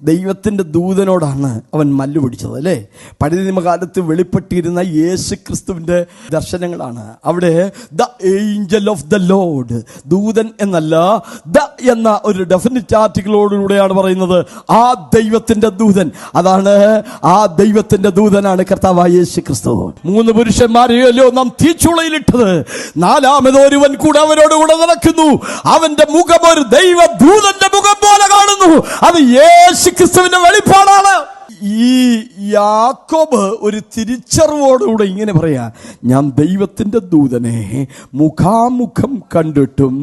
ദൈവത്തിന്റെ ദൂതനോടാണ് അവൻ മല്ലു പിടിച്ചത് അല്ലേ? പഴയ നിയമകാലത്ത് വെളിപ്പെട്ടിരുന്ന യേശു ക്രിസ്തുവിന്റെ ദർശനങ്ങളാണ്. അവിടെ the angel of the lord ദൂതൻ എന്നല്ല ദ എന്ന ഒരു ഡെഫിനിറ്റ് ആർട്ടിക്കിളോടുകൂടെയാണ് പറയുന്നത് ആ ദൈവത്തിന്റെ ദൂതൻ അതാണ് ആ ദൈവത്തിന്റെ ദൂതനാണ് കർത്താവായ യേശു ക്രിസ്തു മൂന്ന് പുരുഷന്മാരെയല്ലോ നാം തീച്ചുളയിലിട്ടത്. നാലാമത് ഒരുവൻ കൂടെ അവരോടുകൂടെ നടക്കുന്നു. അവന്റെ മുഖം ഒരു ദൈവ ദൂതന്റെ മുഖം പോലെ കാണുന്നു. അത് യേശു ക്രിസ്തുവിന്റെ വെളിപ്പാടാണ്. ഈ യാക്കോബ് ഒരു തിരിച്ചറിവോടുകൂടെ ഇങ്ങനെ പറയാ ഞാൻ ദൈവത്തിന്റെ ദൂതനെ മുഖാമുഖം കണ്ടിട്ടും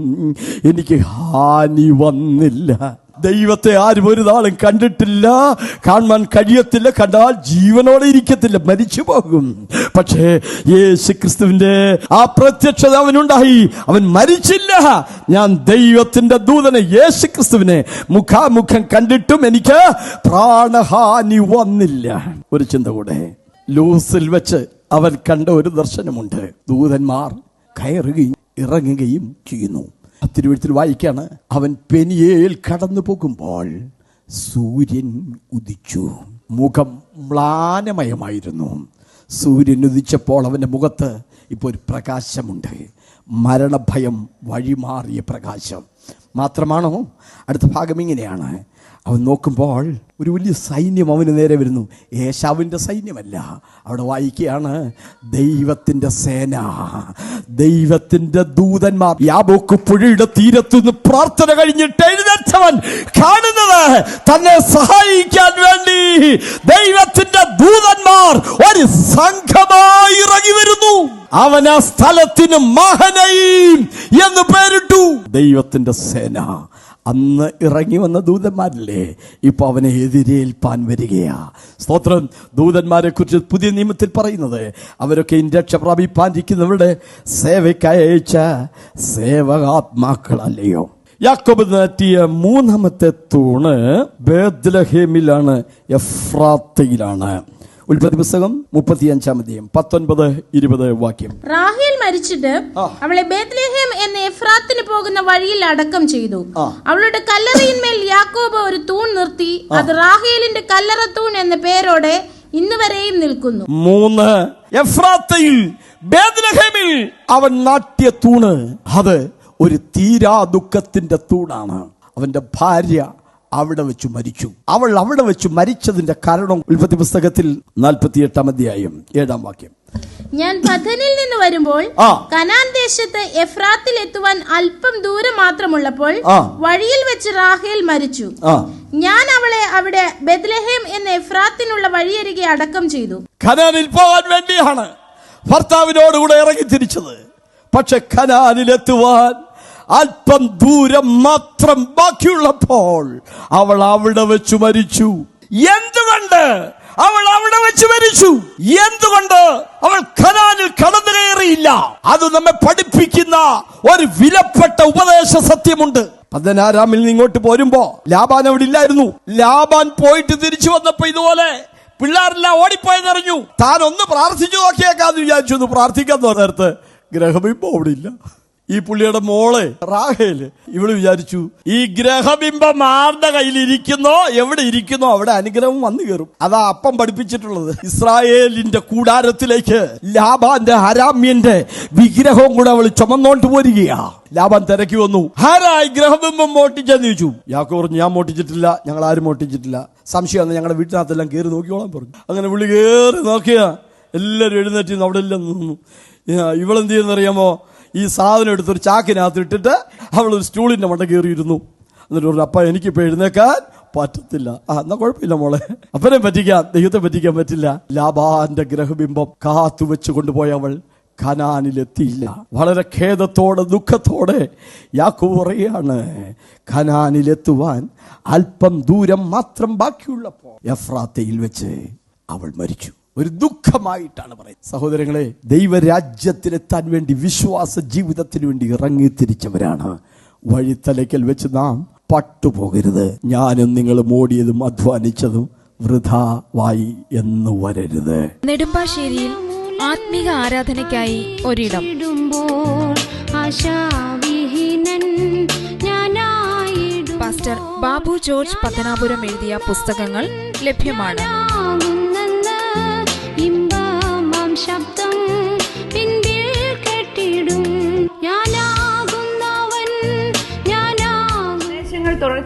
എനിക്ക് ഹാനി വന്നില്ല. ദൈവത്തെ ആരും ഒരു നാളും കണ്ടിട്ടില്ല. കാണാൻ കഴിയത്തില്ല. കണ്ടാൽ ജീവനോടെ ഇരിക്കത്തില്ല. മരിച്ചു പോകും. പക്ഷേ യേശു ക്രിസ്തുവിന്റെ ആ പ്രത്യക്ഷത അവനുണ്ടായി. അവൻ മരിച്ചില്ല. ഞാൻ ദൈവത്തിന്റെ ദൂതനെ യേശു ക്രിസ്തുവിനെ മുഖാമുഖം കണ്ടിട്ടും എനിക്ക് പ്രാണഹാനി വന്നില്ല. ഒരു ചിന്ത കൂടെ. ലൂസിൽ വെച്ച് അവൻ കണ്ട ഒരു ദർശനമുണ്ട്. ദൂതന്മാർ കയറുകയും ഇറങ്ങുകയും ചെയ്യുന്നു. തിരുവഴുത്തിൽ വായിക്കാണ് അവൻ പെനിയേൽ കടന്നു പോകുമ്പോൾ സൂര്യൻ ഉദിച്ചു. മുഖം മ്ലാനമയമായിരുന്നു. സൂര്യൻ ഉദിച്ചപ്പോൾ അവന്റെ മുഖത്ത് ഇപ്പോൾ ഒരു പ്രകാശമുണ്ട്. മരണഭയം വഴിമാറിയ പ്രകാശം. മാത്രമാണോ? അടുത്ത ഭാഗം ഇങ്ങനെയാണ്. അവൻ നോക്കുമ്പോൾ ഒരു വലിയ സൈന്യം അവന് നേരെ വരുന്നു. ഏശാവിന്റെ സൈന്യമല്ല. അവിടെ വായിക്കുകയാണ് ദൈവത്തിന്റെ സേന ദൈവത്തിന്റെ ദൂതന്മാർ യാബോക്ക് പുഴയുടെ തീരത്തുനിന്ന് പ്രാർത്ഥന കഴിഞ്ഞിട്ട് എഴുന്നേറ്റവൻ കാണുന്നത് തന്നെ സഹായിക്കാൻ വേണ്ടി ദൈവത്തിന്റെ ദൂതന്മാർ ഒരു സംഘമായി ഇറങ്ങി വരുന്നു. അവൻ ആ സ്ഥലത്തിന് മഹനയും എന്ന് പേരിട്ടു. ദൈവത്തിന്റെ സേന അന്ന് ഇറങ്ങി വന്ന ദൂതന്മാരില്ലേ? ഇപ്പൊ അവനെ എതിരേൽപ്പാൻ വരികയാ. സ്തോത്രം. ദൂതന്മാരെ കുറിച്ച് പുതിയ നിയമത്തിൽ പറയുന്നത് അവരൊക്കെ രക്ഷ പ്രാപിപ്പാനിരിക്കുന്നവരുടെ സേവയ്ക്കയച്ച സേവകാത്മാക്കളല്ലയോ? യാക്കോബ് നാറ്റിയ മൂന്നാമത്തെ തൂണ് ബേദ്ലഹേമിലാണ് എഫ്രാത്തയിലാണ്. ഉൽപ്പത്തി പുസ്തകം മുപ്പത്തിയഞ്ചാം അധ്യായം പത്തൊൻപത് ഇരുപത് വാക്യം. റാഹേൽ മരിച്ചിട്ട് അവളെ ബേത്ലേഹേം എന്ന എഫ്രാത്തിന് പോകുന്ന വഴിയിൽ അടക്കം ചെയ്തു. അവളുടെ കല്ലറയിന്മേൽ യാക്കോബ് ഒരു തൂൺ നിർത്തി. അത് റാഹേലിന്റെ കല്ലറ തൂൺ എന്ന പേരോടെ ഇന്നുവരെയും നിൽക്കുന്നു. മൂന്ന് എഫ്രാത്തയിൽ ബേദ്ലഹേമിൽ അവൻ നാട്ടിയ തൂണ്. അത് ഒരു തീരാ ദുഃഖത്തിന്റെ തൂണാണ്. അവന്റെ ഭാര്യ അവിടെ വെച്ച് മരിച്ചു. അവൾ അവിടെ വെച്ച് മരിച്ചതിന്റെ കാരണം ഉൽപ്പത്തി പുസ്തകത്തിൽ നാൽപ്പത്തി എട്ടാം അധ്യായം ഏഴാം വാക്യം. ഞാൻ പഥനിൽ നിന്ന് വരുമ്പോൾ കനാൻ ദേശത്ത് എഫ്രാത്തിൽ എത്തുവാൻ അല്പം ദൂരം മാത്രമുള്ളപ്പോൾ. വഴിയിൽ വെച്ച് റാഹേൽ മരിച്ചു. ഞാൻ അവളെ അവിടെ ബെത്ലഹേം എന്ന എഫ്രാത്തിനുള്ള വഴിയരികെ അടക്കം ചെയ്തു. കനാനിൽ പോകാൻ വേണ്ടിയാണ് ഭർത്താവിനോടുകൂടെ ഇറങ്ങി തിരിച്ചത്. പക്ഷെ ഖനാനിലെത്തുവാൻ അല്പം ദൂരം മാത്രം ബാക്കിയുള്ളപ്പോൾ അവൾ അവിടെ വെച്ച് മരിച്ചു. എന്തുകൊണ്ട് അവൾ അവിടെ വെച്ച് മരിച്ചു? എന്തുകൊണ്ട് അവൾ ഖനാനിൽ കടന്നു കയറിയില്ല അത് നമ്മെ പഠിപ്പിക്കുന്ന ഒരു വിലപ്പെട്ട ഉപദേശ സത്യമുണ്ട്. പതിനാറാമിൽ ഇങ്ങോട്ട് പോരുമ്പോ ലാബാൻ അവിടെ ഇല്ലായിരുന്നു. ലാബാൻ പോയിട്ട് തിരിച്ചു വന്നപ്പോ ഇതുപോലെ പിള്ളേരെല്ലാം ഓടിപ്പോയെന്നറിഞ്ഞു. താൻ ഒന്ന് പ്രാർത്ഥിച്ചു നോക്കിയേക്കാന്ന് വിചാരിച്ചു. ഒന്ന് പ്രാർത്ഥിക്കാൻ നേരത്ത് ഗ്രഹമിപ്പോ അവിടെ ഇല്ല. ഈ പുള്ളിയുടെ മോളെ റാഹേൽ. ഇവൾ വിചാരിച്ചു ഈ ഗ്രഹബിംബം ആരുടെ കയ്യിൽ ഇരിക്കുന്നോ? എവിടെ ഇരിക്കുന്നോ? അവിടെ അനുഗ്രഹം വന്നു കയറും. അതാ അപ്പം പഠിപ്പിച്ചിട്ടുള്ളത്. ഇസ്രായേലിന്റെ കൂടാരത്തിലേക്ക് ലാബാന്റെ ഹരാമ്യന്റെ വിഗ്രഹവും കൂടെ അവൾ ചുമന്നോണ്ട് പോരുകയാ. ലാബാൻ തിരക്കി വന്നു. ഹരായി ഗ്രഹബിംബം മോട്ടിച്ചെന്ന് ചോദിച്ചു. യാക്കോ പറഞ്ഞു ഞാൻ മോട്ടിച്ചിട്ടില്ല ഞങ്ങൾ ആരും മോട്ടിച്ചിട്ടില്ല സംശയം സംശയമാണ് ഞങ്ങളുടെ വീട്ടിനകത്തെല്ലാം കയറി നോക്കിയോളാൻ പറഞ്ഞു. അങ്ങനെ വിളി കയറി നോക്കിയാ എല്ലാവരും എഴുന്നേറ്റ് അവിടെ എല്ലാം നിന്നു. ഇവളെന്ത് ചെയ്യുന്നറിയാമോ? ഈ സാധനം എടുത്തൊരു ചാക്കിനകത്ത് ഇട്ടിട്ട് അവൾ ഒരു സ്റ്റൂളിന്റെ മണ്ട കയറിയിരുന്നു എന്നിട്ട് പറഞ്ഞു അപ്പ എനിക്കിപ്പോൾ എഴുന്നേക്കാൻ പറ്റത്തില്ല. ആ എന്നാ കുഴപ്പമില്ല മോളെ. അപ്പനെ പറ്റിക്കാൻ ദൈവത്തെ പറ്റിക്കാൻ പറ്റില്ല. ലാബാന്റെ ഗ്രഹബിംബം കാത്തു വെച്ച് കൊണ്ടുപോയ അവൾ ഖനാനിലെത്തിയില്ല വളരെ ഖേദത്തോടെ ദുഃഖത്തോടെ യാക്കോബ് പറയാണ് ഖനാനിലെത്തുവാൻ അല്പം ദൂരം മാത്രം ബാക്കിയുള്ളപ്പോൾ എഫ്രാത്തയിൽ വെച്ച് അവൾ മരിച്ചു. ഒരു ദുഃഖമായിട്ടാണ് പറയുന്നത്. സഹോദരങ്ങളെ ദൈവരാജ്യത്തിലെത്താൻ വേണ്ടി വിശ്വാസ ജീവിതത്തിന് വേണ്ടി ഇറങ്ങി തിരിച്ചവരാണ്. വഴിത്തലയ്ക്കൽ വെച്ച് നാം പട്ടുപോകരുത്. ഞാനും നിങ്ങളും മോടിയതും അധ്വാനിച്ചതും വൃഥാവായി എന്ന് വരരുത്. നെടുമ്പാശ്ശേരിയിൽ ആത്മീക ആരാധനയ്ക്കായി ഒരിടം. പാസ്റ്റർ ബാബു ജോർജ് പത്തനാപുരം എഴുതിയ പുസ്തകങ്ങൾ ലഭ്യമാണ്.